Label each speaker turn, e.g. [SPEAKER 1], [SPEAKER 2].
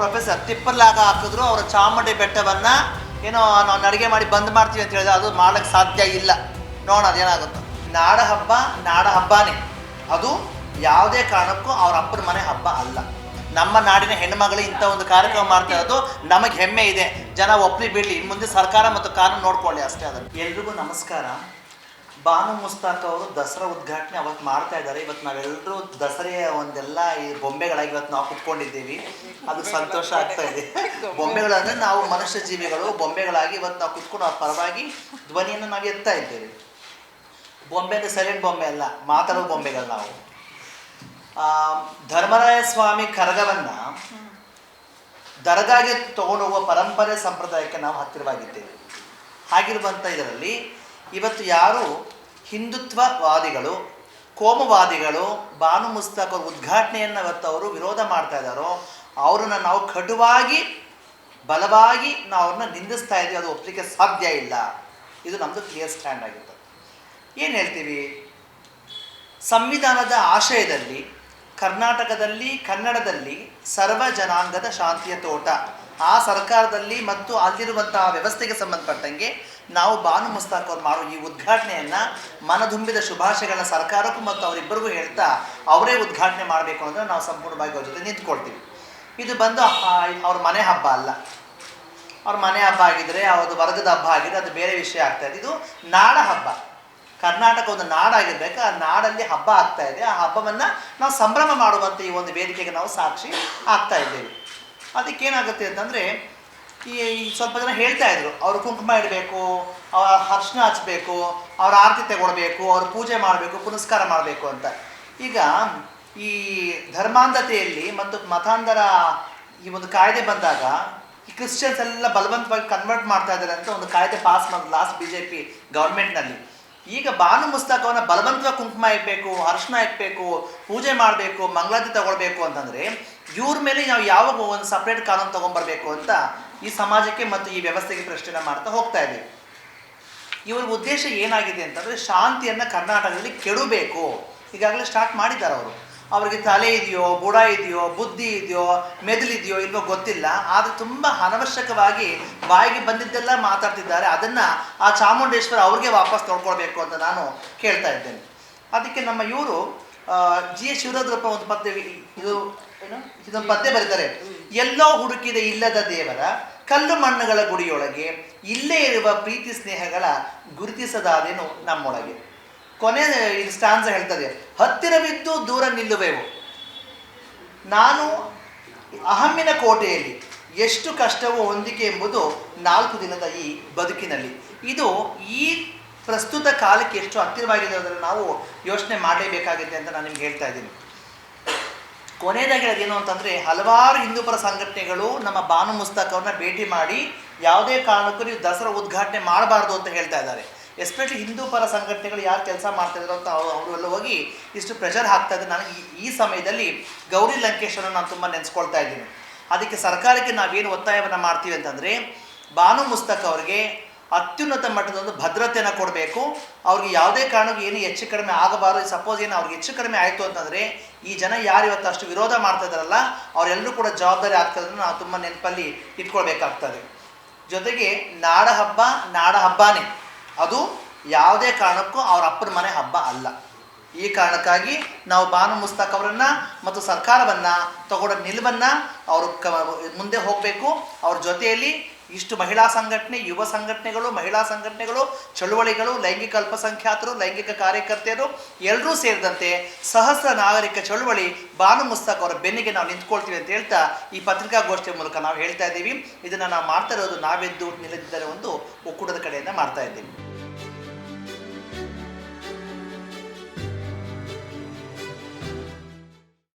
[SPEAKER 1] Professor, ತಿಪ್ಪರ್ಲಾಗ ಹಾಕಿದ್ರು, ಅವರ ಚಾಮುಂಡಿ ಬೆಟ್ಟವನ್ನ ಏನೋ ನಾವು ಅಡುಗೆ ಮಾಡಿ ಬಂದ್ ಮಾಡ್ತೀವಿ ಅಂತ ಹೇಳಿದ್ರೆ, ಅದು ಮಾಡಕ್ ಸಾಧ್ಯ ಇಲ್ಲ. ನೋಡೋಣ ಅದೇನಾಗುತ್ತೋ. ನಾಡ ಹಬ್ಬ, ನಾಡ ಹಬ್ಬನೇ. ಅದು ಯಾವುದೇ ಕಾರಣಕ್ಕೂ ಅವ್ರ ಅಪ್ಪನ ಮನೆ ಹಬ್ಬ ಅಲ್ಲ. ನಮ್ಮ ನಾಡಿನ ಹೆಣ್ಮಗಳು ಇಂಥ ಒಂದು ಕಾರ್ಯಕ್ರಮ ಮಾಡ್ತಾ ಇರೋದು ನಮಗೆ ಹೆಮ್ಮೆ ಇದೆ. ಜನ ಒಪ್ಪಲಿ ಬಿಡಲಿ. ಮುಂದೆ ಸರ್ಕಾರ ಮತ್ತು ಕಾನೂನು ನೋಡ್ಕೊಳ್ಳಿ ಅಷ್ಟೇ ಅದನ್ನು. ಎಲ್ರಿಗೂ ನಮಸ್ಕಾರ. ಬಾನು ಮುಸ್ತಾಕ್ ಅವರು ದಸರಾ ಉದ್ಘಾಟನೆ ಅವತ್ತು ಮಾಡ್ತಾ ಇದ್ದಾರೆ. ಇವತ್ತು ನಾವೆಲ್ಲರೂ ದಸರೆಯ ಒಂದೆಲ್ಲ ಈ ಬೊಂಬೆಗಳಾಗಿ ಇವತ್ತು ನಾವು ಕುತ್ಕೊಂಡಿದ್ದೀವಿ. ಅದು ಸಂತೋಷ ಆಗ್ತಾ ಇದೆ. ಬೊಂಬೆಗಳಂದ್ರೆ ನಾವು ಮನುಷ್ಯ ಜೀವಿಗಳು ಬೊಂಬೆಗಳಾಗಿ ಇವತ್ತು ನಾವು ಕುತ್ಕೊಂಡು ಅವ್ರ ಪರವಾಗಿ ಧ್ವನಿಯನ್ನು ನಾವು ಎತ್ತಾ ಇದ್ದೇವೆ. ಬೊಂಬೆ ಅಂದರೆ ಸೈಲೆಂಟ್ ಬೊಂಬೆ ಅಲ್ಲ ಮಾತಾಡೋ ಬೊಂಬೆಗಳು ನಾವು. ಧರ್ಮರಾಯ ಸ್ವಾಮಿ ಕರಗವನ್ನು ದರ್ಗಾಗೆ ತಗೊಂಡು ಹೋಗುವ ಪರಂಪರೆ ಸಂಪ್ರದಾಯಕ್ಕೆ ನಾವು ಹತ್ತಿರವಾಗಿದ್ದೇವೆ. ಹಾಗಿರುವಂಥ ಇದರಲ್ಲಿ ಇವತ್ತು ಯಾರು ಹಿಂದುತ್ವವಾದಿಗಳು, ಕೋಮುವಾದಿಗಳು, ಬಾನು ಮುಸ್ತಾಕ್ ಉದ್ಘಾಟನೆಯನ್ನು ಇವತ್ತು ಅವರು ವಿರೋಧ ಮಾಡ್ತಾ ಇದ್ದಾರೋ, ಅವ್ರನ್ನ ನಾವು ಕಡುವಾಗಿ ಬಲವಾಗಿ ನಾವು ಅವ್ರನ್ನ ನಿಂದಿಸ್ತಾ ಇದ್ದೀವಿ, ಅದು ಒಪ್ಪಲಿಕ್ಕೆ ಸಾಧ್ಯ ಇಲ್ಲ. ಇದು ನಮ್ಮದು ಕ್ಲಿಯರ್ ಸ್ಟ್ಯಾಂಡ್ ಆಗಿರ್ತದೆ ಏನು ಹೇಳ್ತೀವಿ? ಸಂವಿಧಾನದ ಆಶಯದಲ್ಲಿ ಕರ್ನಾಟಕದಲ್ಲಿ, ಕನ್ನಡದಲ್ಲಿ ಸರ್ವ ಜನಾಂಗದ ಶಾಂತಿಯ ತೋಟ. ಆ ಸರ್ಕಾರದಲ್ಲಿ ಮತ್ತು ಅಲ್ಲಿರುವಂತಹ ವ್ಯವಸ್ಥೆಗೆ ಸಂಬಂಧಪಟ್ಟಂಗೆ ನಾವು ಬಾನು ಮುಸ್ತಾಕ್ ಅವ್ರು ಮಾಡುವ ಈ ಉದ್ಘಾಟನೆಯನ್ನು ಮನದುಂಬಿದ ಶುಭಾಶಯಗಳನ್ನ ಸರ್ಕಾರಕ್ಕೂ ಮತ್ತು ಅವರಿಬ್ಬರಿಗೂ ಹೇಳ್ತಾ ಅವರೇ ಉದ್ಘಾಟನೆ ಮಾಡಬೇಕು ಅಂದರೆ ನಾವು ಸಂಪೂರ್ಣವಾಗಿ ಅವ್ರ ಜೊತೆ ನಿಂತ್ಕೊಳ್ತೀವಿ. ಇದು ಬಂದು ಅವ್ರ ಮನೆ ಹಬ್ಬ ಅಲ್ಲ. ಅವ್ರ ಮನೆ ಹಬ್ಬ ಆಗಿದ್ರೆ, ಅವ್ರದ್ದು ವರ್ಗದ ಹಬ್ಬ ಆಗಿದ್ರೆ ಅದು ಬೇರೆ ವಿಷಯ ಆಗ್ತಾ ಇದೆ ಇದು ನಾಡ ಹಬ್ಬ. ಕರ್ನಾಟಕ ಒಂದು ನಾಡಾಗಿರ್ಬೇಕು ಆ ನಾಡಲ್ಲಿ ಹಬ್ಬ ಆಗ್ತಾ ಇದೆ. ಆ ಹಬ್ಬವನ್ನು ನಾವು ಸಂಭ್ರಮ ಮಾಡುವಂಥ ಈ ಒಂದು ವೇದಿಕೆಗೆ ನಾವು ಸಾಕ್ಷಿ ಆಗ್ತಾ ಇದ್ದೇವೆ. ಅದಕ್ಕೇನಾಗುತ್ತೆ ಅಂತಂದರೆ, ಈ ಸ್ವಲ್ಪ ಜನ ಹೇಳ್ತಾ ಇದ್ರು, ಅವರು ಕುಂಕುಮ ಇಡಬೇಕು ಅವರ ಹರ್ಷಣ ಹಚ್ಚಬೇಕು ಅವ್ರ ಆರತಿ ತಗೊಳ್ಬೇಕು, ಅವ್ರ ಪೂಜೆ ಮಾಡಬೇಕು, ಪುನಸ್ಕಾರ ಮಾಡಬೇಕು ಅಂತ. ಈಗ ಈ ಧರ್ಮಾಂಧತೆಯಲ್ಲಿ ಮತ್ತು ಮತಾಂಧರ ಈ ಒಂದು ಕಾಯ್ದೆ ಬಂದಾಗ, ಈ ಕ್ರಿಶ್ಚಿಯನ್ಸ್ ಎಲ್ಲ ಬಲವಂತವಾಗಿ ಕನ್ವರ್ಟ್ ಮಾಡ್ತಾ ಇದ್ದಾರೆ ಅಂತ ಒಂದು ಕಾಯ್ದೆ ಪಾಸ್ ಮಾಡಿದ್ರು ಲಾಸ್ಟ್ ಬಿ ಜೆ ಪಿ ಗೌರ್ಮೆಂಟ್ನಲ್ಲಿ ಈಗ ಬಾನು ಮುಸ್ತಕವನ್ನು ಬಲವಂತವಾಗಿ ಕುಂಕುಮ ಇಡಬೇಕು, ಅರ್ಶನ ಇಡಬೇಕು, ಪೂಜೆ ಮಾಡಬೇಕು, ಮಂಗಳಾರತಿ ತಗೊಳ್ಬೇಕು ಅಂತಂದರೆ ಇವ್ರ ಮೇಲೆ ನಾವು ಯಾವಾಗ ಒಂದು ಸಪ್ರೇಟ್ ಕಾನೂನು ತೊಗೊಂಬರ್ಬೇಕು ಅಂತ ಈ ಸಮಾಜಕ್ಕೆ ಮತ್ತು ಈ ವ್ಯವಸ್ಥೆಗೆ ಪ್ರಶ್ನೆ ಮಾಡ್ತಾ ಹೋಗ್ತಾ ಇದ್ದೀವಿ. ಇವ್ರ ಉದ್ದೇಶ ಏನಾಗಿದೆ ಅಂತಂದರೆ ಶಾಂತಿಯನ್ನು ಕರ್ನಾಟಕದಲ್ಲಿ ಕೆಡಬೇಕು. ಈಗಾಗಲೇ ಸ್ಟಾರ್ಟ್ ಮಾಡಿದ್ದಾರೆ ಅವರು. ಅವರಿಗೆ ತಲೆ ಇದೆಯೋ ಬುಡ ಇದೆಯೋ, ಬುದ್ಧಿ ಇದೆಯೋ ಮೆದುಳಿದೆಯೋ ಇಲ್ವೋ ಗೊತ್ತಿಲ್ಲ. ಆದರೆ ತುಂಬ ಅನವಶ್ಯಕವಾಗಿ ಬಾಯಿಗೆ ಬಂದಿದ್ದೆಲ್ಲ ಮಾತಾಡ್ತಿದ್ದಾರೆ. ಅದನ್ನು ಆ ಚಾಮುಂಡೇಶ್ವರ ಅವ್ರಿಗೆ ವಾಪಸ್ ತೊಳ್ಕೊಳ್ಬೇಕು ಅಂತ ನಾನು ಕೇಳ್ತಾ ಇದ್ದೇನೆ. ಅದಕ್ಕೆ ನಮ್ಮ ಇವರು ಜಿ ಎಸ್ ಶಿವರಾದ್ರಪ್ಪ ಒಂದು ಪದ್ಯ ಇದು ಏನು? ಇದೊಂದು ಪದ್ಯ ಬರೀತಾರೆ. ಎಲ್ಲೋ ಹುಡುಕಿದ ಇಲ್ಲದ ದೇವರ, ಕಲ್ಲು ಮಣ್ಣುಗಳ ಗುಡಿಯೊಳಗೆ, ಇಲ್ಲೇ ಇರುವ ಪ್ರೀತಿ ಸ್ನೇಹಗಳ ಗುರುತಿಸದಾದೇನು ನಮ್ಮೊಳಗೆ. ಕೊನೆ ಇದು ಸ್ಟಾನ್ಸ ಹೇಳ್ತದೆ ಹತ್ತಿರವಿದ್ದು ದೂರ ನಿಲ್ಲುವೆವು. ನಾನು ಅಹಮ್ಮಿನ ಕೋಟೆಯಲ್ಲಿ ಎಷ್ಟು ಕಷ್ಟವೋ ಹೊಂದಿಕೆ ಎಂಬುದು ನಾಲ್ಕು ದಿನದ ಈ ಬದುಕಿನಲ್ಲಿ. ಇದು ಈ ಪ್ರಸ್ತುತ ಕಾಲಕ್ಕೆ ಎಷ್ಟು ಹತ್ತಿರವಾಗಿದೆ ಅದನ್ನು ನಾವು ಯೋಚನೆ ಮಾಡಲೇಬೇಕಾಗಿದೆ ಅಂತ ನಾನು ನಿಮ್ಗೆ ಹೇಳ್ತಾ ಇದ್ದೀನಿ. ಕೊನೆಯದಾಗಿ ಅದೇನು ಅಂತಂದರೆ, ಹಲವಾರು ಹಿಂದೂಪರ ಸಂಘಟನೆಗಳು ನಮ್ಮ ಬಾನು ಮುಸ್ತಾಕ್ ಅವ್ರನ್ನ ಭೇಟಿ ಮಾಡಿ ಯಾವುದೇ ಕಾರಣಕ್ಕೂ ನೀವು ದಸರಾ ಉದ್ಘಾಟನೆ ಮಾಡಬಾರ್ದು ಅಂತ ಹೇಳ್ತಾ ಇದ್ದಾರೆ. ಎಸ್ಪೆಷಲಿ ಹಿಂದೂ ಪರ ಸಂಘಟನೆಗಳು ಯಾರು ಕೆಲಸ ಮಾಡ್ತಾ ಇದ್ರು ಅಂತ ಅವರು ಅವರೆಲ್ಲ ಹೋಗಿ ಇಷ್ಟು ಪ್ರೆಷರ್ ಹಾಕ್ತಾ ಇದ್ದಾರೆ. ನನಗೆ ಈ- ಈ ಸಮಯದಲ್ಲಿ ಗೌರಿ ಲಂಕೇಶ್ವರನ ನಾನು ತುಂಬ ನೆನೆಸ್ಕೊಳ್ತಾ ಇದ್ದೀನಿ. ಅದಕ್ಕೆ ಸರ್ಕಾರಕ್ಕೆ ನಾವೇನು ಒತ್ತಾಯವನ್ನು ಮಾಡ್ತೀವಿ ಅಂತಂದರೆ ಬಾನು ಮುಸ್ತಕ್ ಅವರಿಗೆ ಅತ್ಯುನ್ನತ ಮಟ್ಟದ ಒಂದು ಭದ್ರತೆಯನ್ನು ಕೊಡಬೇಕು. ಅವ್ರಿಗೆ ಯಾವುದೇ ಕಾರಣಕ್ಕೂ ಏನು ಹೆಚ್ಚು ಕಡಿಮೆ ಆಗಬಾರದು. ಸಪೋಸ್ ಏನು ಅವ್ರಿಗೆ ಹೆಚ್ಚು ಕಡಿಮೆ ಆಯಿತು ಅಂತಂದರೆ, ಈ ಜನ ಯಾರು ಇವತ್ತು ಅಷ್ಟು ವಿರೋಧ ಮಾಡ್ತಾ ಇದ್ದಾರಲ್ಲ ಅವರೆಲ್ಲರೂ ಕೂಡ ಜವಾಬ್ದಾರಿ ಆಗ್ತದೆ ನಾವು ತುಂಬ ನೆನಪಲ್ಲಿ ಇಟ್ಕೊಳ್ಬೇಕಾಗ್ತದೆ. ಜೊತೆಗೆ ನಾಡ ಹಬ್ಬ, ನಾಡ ಹಬ್ಬನೇ. ಅದು ಯಾವುದೇ ಕಾರಣಕ್ಕೂ ಅವ್ರ ಅಪ್ಪನ ಮನೆ ಹಬ್ಬ ಅಲ್ಲ. ಈ ಕಾರಣಕ್ಕಾಗಿ ನಾವು ಬಾನು ಮುಸ್ತಾಕ್ ಅವರನ್ನು ಮತ್ತು ಸರ್ಕಾರವನ್ನು, ತಗೊಂಡ ನಿಲುವನ್ನು ಅವರು ಮುಂದೆ ಹೋಗಬೇಕು. ಅವ್ರ ಜೊತೆಯಲ್ಲಿ ಇಷ್ಟು ಮಹಿಳಾ ಸಂಘಟನೆ, ಯುವ ಸಂಘಟನೆಗಳು, ಮಹಿಳಾ ಸಂಘಟನೆಗಳು, ಚಳುವಳಿಗಳು, ಲೈಂಗಿಕ ಅಲ್ಪಸಂಖ್ಯಾತರು, ಲೈಂಗಿಕ ಕಾರ್ಯಕರ್ತೆಯರು ಎಲ್ಲರೂ ಸೇರಿದಂತೆ ಸಹಸ್ರ ನಾಗರಿಕ ಚಳುವಳಿ ಬಾನು ಮುಸ್ತಕ್ ಅವರ ಬೆನ್ನಿಗೆ ನಾವು ನಿಂತ್ಕೊಳ್ತೀವಿ ಅಂತ ಹೇಳ್ತಾ ಈ ಪತ್ರಿಕಾಗೋಷ್ಠಿಯ ಮೂಲಕ ನಾವು ಹೇಳ್ತಾ ಇದ್ದೀವಿ. ಇದನ್ನು ನಾವು ಮಾಡ್ತಾ ಇರೋದು ನಾವೆದ್ದು ನಿಲ್ಲದಿದ್ದರೆ ಒಂದು ಒಕ್ಕೂಟದ ಕಡೆಯಿಂದ ಮಾಡ್ತಾ ಇದ್ದೀವಿ.